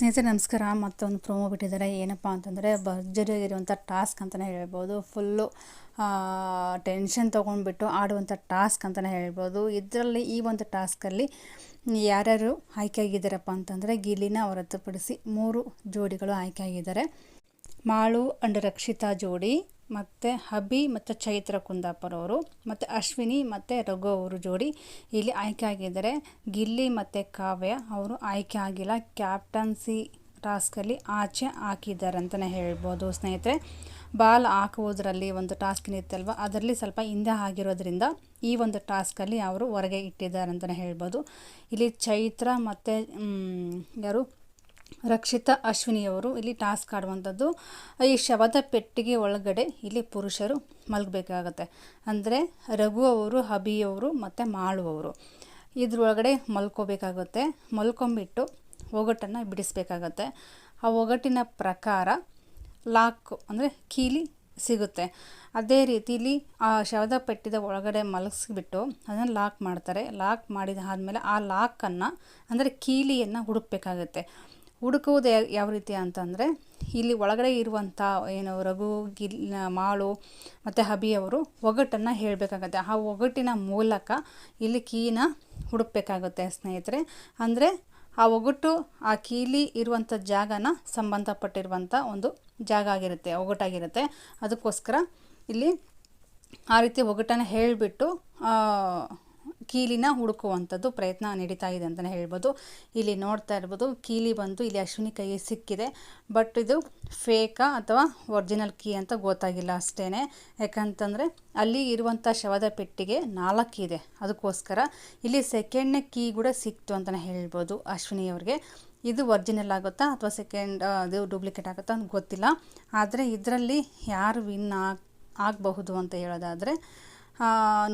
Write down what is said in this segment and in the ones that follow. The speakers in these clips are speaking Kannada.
ಸ್ನೇಹಿತರೆ, ನಮಸ್ಕಾರ. ಮತ್ತೊಂದು ಪ್ರೋಮೋ ಬಿಟ್ಟಿದ್ದಾರೆ. ಏನಪ್ಪ ಅಂತಂದರೆ ಭರ್ಜರಿಯಾಗಿರುವಂಥ ಟಾಸ್ಕ್ ಅಂತಲೇ ಹೇಳ್ಬೋದು. ಫುಲ್ಲು ಟೆನ್ಷನ್ ತೊಗೊಂಡ್ಬಿಟ್ಟು ಆಡುವಂಥ ಟಾಸ್ಕ್ ಅಂತಲೇ ಹೇಳ್ಬೋದು. ಇದರಲ್ಲಿ ಈ ಒಂದು ಟಾಸ್ಕಲ್ಲಿ ಯಾರ್ಯಾರು ಆಯ್ಕೆ ಆಗಿದ್ದಾರಪ್ಪ ಅಂತಂದರೆ ಗಿಲಿನ ಹೊರತುಪಡಿಸಿ ಮೂರು ಜೋಡಿಗಳು ಆಯ್ಕೆ ಆಗಿದ್ದಾರೆ. ಮಾಳು ಅಂಡ್ ರಕ್ಷಿತಾ ಜೋಡಿ ಮತ್ತು ಅಭಿ ಮತ್ತು ಚೈತ್ರ ಕುಂದಾಪುರ ಅವರು ಮತ್ತು ಅಶ್ವಿನಿ ಮತ್ತು ರಘು ಅವರು ಜೋಡಿ ಇಲ್ಲಿ ಆಯ್ಕೆ ಆಗಿದ್ದಾರೆ. ಗಿಲ್ಲಿ ಮತ್ತು ಕಾವ್ಯ ಅವರು ಆಯ್ಕೆ ಆಗಿಲ್ಲ. ಕ್ಯಾಪ್ಟನ್ಸಿ ಟಾಸ್ಕಲ್ಲಿ ಆಚೆ ಹಾಕಿದ್ದಾರೆ ಅಂತಲೇ ಹೇಳ್ಬೋದು ಸ್ನೇಹಿತರೆ. ಬಾಲ್ ಹಾಕುವುದರಲ್ಲಿ ಒಂದು ಟಾಸ್ಕ್ ಇತ್ತಲ್ವ ಅದರಲ್ಲಿ ಸ್ವಲ್ಪ ಹಿಂದೆ ಆಗಿರೋದ್ರಿಂದ ಈ ಒಂದು ಟಾಸ್ಕಲ್ಲಿ ಅವರು ಹೊರಗೆ ಇಟ್ಟಿದ್ದಾರೆ ಅಂತಲೇ ಹೇಳ್ಬೋದು. ಇಲ್ಲಿ ಚೈತ್ರ ಮತ್ತು ಯಾರು? ರಕ್ಷಿತಾ ಅಶ್ವಿನಿಯವರು ಇಲ್ಲಿ ಟಾಸ್ಕ್ ಆಡುವಂಥದ್ದು. ಈ ಶವದ ಪೆಟ್ಟಿಗೆ ಒಳಗಡೆ ಇಲ್ಲಿ ಪುರುಷರು ಮಲಗಬೇಕಾಗತ್ತೆ. ಅಂದರೆ ರಘು ಅವರು ಹಬಿಯವರು ಮತ್ತು ಮಾಳುವವರು ಇದ್ರೊಳಗಡೆ ಮಲ್ಕೋಬೇಕಾಗುತ್ತೆ. ಮಲ್ಕೊಂಬಿಟ್ಟು ಒಗಟನ್ನು ಬಿಡಿಸ್ಬೇಕಾಗತ್ತೆ. ಆ ಒಗಟಿನ ಪ್ರಕಾರ ಲಾಕ್ ಅಂದರೆ ಕೀಲಿ ಸಿಗುತ್ತೆ. ಅದೇ ರೀತಿಲಿ ಆ ಶವದ ಪೆಟ್ಟಿದ ಒಳಗಡೆ ಮಲಗಿಸ್ಬಿಟ್ಟು ಅದನ್ನು ಲಾಕ್ ಮಾಡ್ತಾರೆ. ಲಾಕ್ ಮಾಡಿದ ಆದಮೇಲೆ ಆ ಲಾಕನ್ನು ಅಂದರೆ ಕೀಲಿಯನ್ನು ಹುಡುಕಬೇಕಾಗತ್ತೆ. ಹುಡುಕುವುದು ಯಾವ ರೀತಿ ಅಂತಂದರೆ, ಇಲ್ಲಿ ಒಳಗಡೆ ಇರುವಂಥ ಏನು ರಘು, ಗಿಲ್, ಮಾಳು ಮತ್ತು ಹಬಿಯವರು ಒಗಟನ್ನು ಹೇಳಬೇಕಾಗತ್ತೆ. ಆ ಒಗಟಿನ ಮೂಲಕ ಇಲ್ಲಿ ಕೀನ ಹುಡುಕಬೇಕಾಗುತ್ತೆ ಸ್ನೇಹಿತರೆ. ಅಂದರೆ ಆ ಒಗಟು, ಆ ಕೀಲಿ ಇರುವಂಥ ಜಾಗನ ಸಂಬಂಧಪಟ್ಟಿರುವಂಥ ಒಂದು ಜಾಗ ಆಗಿರುತ್ತೆ, ಒಗಟಾಗಿರುತ್ತೆ. ಅದಕ್ಕೋಸ್ಕರ ಇಲ್ಲಿ ಆ ರೀತಿ ಒಗಟನ್ನು ಹೇಳಿಬಿಟ್ಟು ಕೀಲಿನ ಹುಡುಕುವಂಥದ್ದು ಪ್ರಯತ್ನ ನಡೀತಾ ಇದೆ ಅಂತಲೇ ಹೇಳ್ಬೋದು. ಇಲ್ಲಿ ನೋಡ್ತಾ ಇರ್ಬೋದು, ಕೀಲಿ ಬಂದು ಇಲ್ಲಿ ಅಶ್ವಿನಿ ಕೈಗೆ ಸಿಕ್ಕಿದೆ. ಬಟ್ ಇದು ಫೇಕಾ ಅಥವಾ ಒರಿಜಿನಲ್ ಕೀ ಅಂತ ಗೊತ್ತಾಗಿಲ್ಲ ಅಷ್ಟೇ ಯಾಕಂತಂದರೆ ಅಲ್ಲಿ ಇರುವಂಥ ಶವದ ಪೆಟ್ಟಿಗೆ ನಾಲ್ಕು ಇದೆ. ಅದಕ್ಕೋಸ್ಕರ ಇಲ್ಲಿ ಸೆಕೆಂಡ್ನೇ ಕೀ ಕೂಡ ಸಿಕ್ತು ಅಂತಲೇ ಹೇಳ್ಬೋದು ಅಶ್ವಿನಿಯವ್ರಿಗೆ ಇದು ಒರಿಜಿನಲ್ ಆಗುತ್ತಾ ಅಥವಾ ಸೆಕೆಂಡ್ ಇದು ಡೂಪ್ಲಿಕೇಟ್ ಆಗುತ್ತಾ ಅಂತ ಗೊತ್ತಿಲ್ಲ. ಆದರೆ ಇದರಲ್ಲಿ ಯಾರು ವಿನ್ ಆಗ, ಆಗಬಹುದು ಅಂತ ಹೇಳೋದಾದರೆ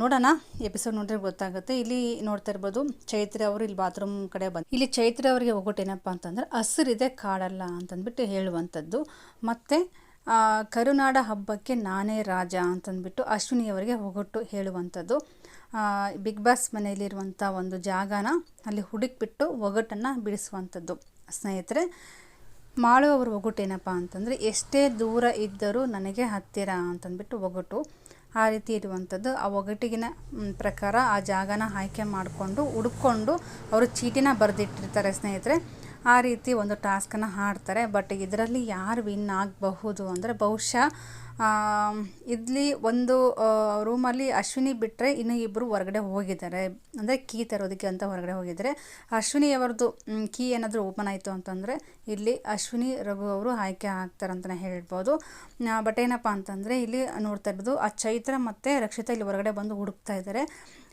ನೋಡೋಣ. ಎಪಿಸೋಡ್ ನೋಡಿದ್ರೆ ಗೊತ್ತಾಗುತ್ತೆ. ಇಲ್ಲಿ ನೋಡ್ತಾ ಇರ್ಬೋದು, ಚೈತ್ರ ಅವರು ಇಲ್ಲಿ ಬಾತ್ರೂಮ್ ಕಡೆ ಬಂದು, ಇಲ್ಲಿ ಚೈತ್ರ ಅವರಿಗೆ ಹೋಗೋಟೇನಪ್ಪ ಅಂತಂದ್ರೆ, ಹಸಿರಿದೆ ಕಾಡಲ್ಲ ಅಂತಂದ್ಬಿಟ್ಟು ಹೇಳುವಂಥದ್ದು. ಮತ್ತು ಕರುನಾಡ ಹಬ್ಬಕ್ಕೆ ನಾನೇ ರಾಜ ಅಂತಂದ್ಬಿಟ್ಟು ಅಶ್ವಿನಿಯವರಿಗೆ ಹೋಗೊಟ್ಟು ಹೇಳುವಂಥದ್ದು. ಬಿಗ್ ಬಾಸ್ ಮನೆಯಲ್ಲಿರುವಂಥ ಒಂದು ಜಾಗನ ಅಲ್ಲಿ ಹುಡುಕ್ಬಿಟ್ಟು ಒಗಟನ್ನು ಬಿಡಿಸುವಂಥದ್ದು. ಸ್ನೇಹಿತರೆ, ಮಾಳು ಅವರು ಏನಪ್ಪ ಅಂತಂದರೆ, ಎಷ್ಟೇ ದೂರ ಇದ್ದರೂ ನನಗೆ ಹತ್ತಿರ ಅಂತಂದ್ಬಿಟ್ಟು ಒಗಟು. ಆ ರೀತಿ ಇರುವಂಥದ್ದು. ಆ ಒಗಟಿಗಿನ ಪ್ರಕಾರ ಆ ಜಾಗನ ಆಯ್ಕೆ ಮಾಡಿಕೊಂಡು, ಹುಡ್ಕೊಂಡು ಅವರು ಚೀಟಿನ ಬರೆದಿಟ್ಟಿರ್ತಾರೆ ಸ್ನೇಹಿತರೆ. ಆ ರೀತಿ ಒಂದು ಟಾಸ್ಕನ್ನು ಹಾಡ್ತಾರೆ ಬಟ್ ಇದರಲ್ಲಿ ಯಾರು ವಿನ್ ಆಗಬಹುದು ಅಂದರೆ ಬಹುಶಃ ಇಲ್ಲಿ ಒಂದು ರೂಮಲ್ಲಿ ಅಶ್ವಿನಿ ಬಿಟ್ಟರೆ ಇನ್ನು ಇಬ್ಬರು ಹೊರಗಡೆ ಹೋಗಿದ್ದಾರೆ. ಅಂದರೆ ಕೀ ತರೋದಕ್ಕೆ ಅಂತ ಹೊರಗಡೆ ಹೋಗಿದ್ದಾರೆ. ಅಶ್ವಿನಿ ಅವ್ರದ್ದು ಕೀ ಏನಾದರೂ ಓಪನ್ ಆಯಿತು ಅಂತಂದರೆ ಇಲ್ಲಿ ಅಶ್ವಿನಿ, ರಘು ಅವರು ಆಯ್ಕೆ ಆಗ್ತಾರೆ ಅಂತಲೇ ಹೇಳ್ಬೋದು. ಬಟ್ ಏನಪ್ಪ ಅಂತಂದರೆ ಇಲ್ಲಿ ನೋಡ್ತಾ ಇರ್ಬೋದು ಆ ಚೈತ್ರ ಮತ್ತು ರಕ್ಷಿತಾ ಇಲ್ಲಿ ಹೊರಗಡೆ ಬಂದು ಹುಡುಕ್ತಾ ಇದ್ದಾರೆ.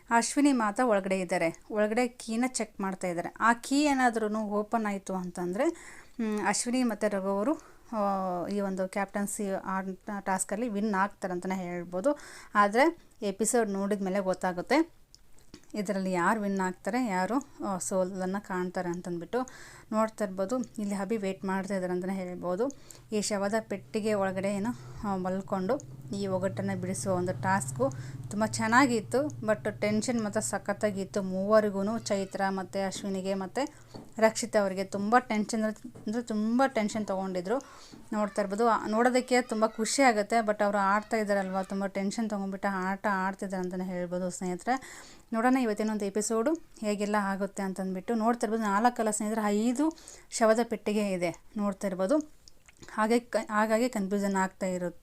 ಅಶ್ವಿನಿ ಮಾತ್ರ ಒಳಗಡೆ ಇದ್ದಾರೆ. ಒಳಗಡೆ ಕೀನ ಚೆಕ್ ಮಾಡ್ತಾ ಇದ್ದಾರೆ. ಆ ಕೀ ಏನಾದ್ರೂ ಓಪನ್ ಆಯಿತು ಅಂತಂದರೆ ಅಶ್ವಿನಿ ಮತ್ತು ರಘು ಅವರು ಈ ಒಂದು ಕ್ಯಾಪ್ಟನ್ಸಿ ಆ ಟಾಸ್ಕಲ್ಲಿ ವಿನ್ ಆಗ್ತಾರೆ ಅಂತಲೇ ಹೇಳ್ಬೋದು. ಆದರೆ ಎಪಿಸೋಡ್ ನೋಡಿದ ಮೇಲೆ ಗೊತ್ತಾಗುತ್ತೆ, ಇದರಲ್ಲಿ ಯಾರು ವಿನ್ ಆಗ್ತಾರೆ, ಯಾರು ಸೋಲನ್ನು ಕಾಣ್ತಾರೆ ಅಂತಂದ್ಬಿಟ್ಟು ನೋಡ್ತಾ ಇರ್ಬೋದು. ಇಲ್ಲಿ ಹಬಿ ವೇಟ್ ಮಾಡ್ತಾ ಇದ್ದಾರೆ ಅಂತಲೇ ಹೇಳ್ಬೋದು. ಈ ಶವದ ಪೆಟ್ಟಿಗೆ ಒಳಗಡೆ ಏನು ಮಲ್ಕೊಂಡು ಈ ಒಗ್ಗಟ್ಟನ್ನು ಬಿಡಿಸುವ ಒಂದು ಟಾಸ್ಕು ತುಂಬ ಚೆನ್ನಾಗಿತ್ತು, ಬಟ್ ಟೆನ್ಷನ್ ಮತ್ತು ಸಖತ್ತಾಗಿತ್ತು. ಮೂವರಿಗೂ ಚೈತ್ರ ಮತ್ತು ಅಶ್ವಿನಿಗೆ ಮತ್ತು ರಕ್ಷಿತ ಅವರಿಗೆ ತುಂಬ ಟೆನ್ಷನ್ ಅಂದರೆ ತುಂಬ ಟೆನ್ಷನ್ ತೊಗೊಂಡಿದ್ರು. ನೋಡ್ತಾ ಇರ್ಬೋದು ನೋಡೋದಕ್ಕೆ ತುಂಬ ಖುಷಿ ಆಗುತ್ತೆ, ಬಟ್ ಅವರು ಆಡ್ತಾ ಇದ್ದಾರಲ್ವ, ತುಂಬ ಟೆನ್ಷನ್ ತೊಗೊಂಡ್ಬಿಟ್ಟು ಆಟ ಆಡ್ತಿದ್ದಾರೆ ಅಂತಲೇ ಹೇಳ್ಬೋದು ಸ್ನೇಹಿತರೆ. ನೋಡೋಣ ಇವತ್ತಿನೊಂದು ಎಪಿಸೋಡು ಹೇಗೆಲ್ಲ ಆಗುತ್ತೆ ಅಂತಂದ್ಬಿಟ್ಟು. ನೋಡ್ತಾ ಇರ್ಬೋದು, ನಾಲ್ಕಲ್ಲ ಸ್ನೇಹಿತರೆ, ಐದು ಶವದ ಪೆಟ್ಟಿಗೆ ಇದೆ. ನೋಡ್ತಾ ಇರ್ಬೋದು. ಹಾಗೆ ಹಾಗಾಗಿ ಕನ್ಫ್ಯೂಷನ್ ಆಗ್ತಾ ಇರುತ್ತೆ.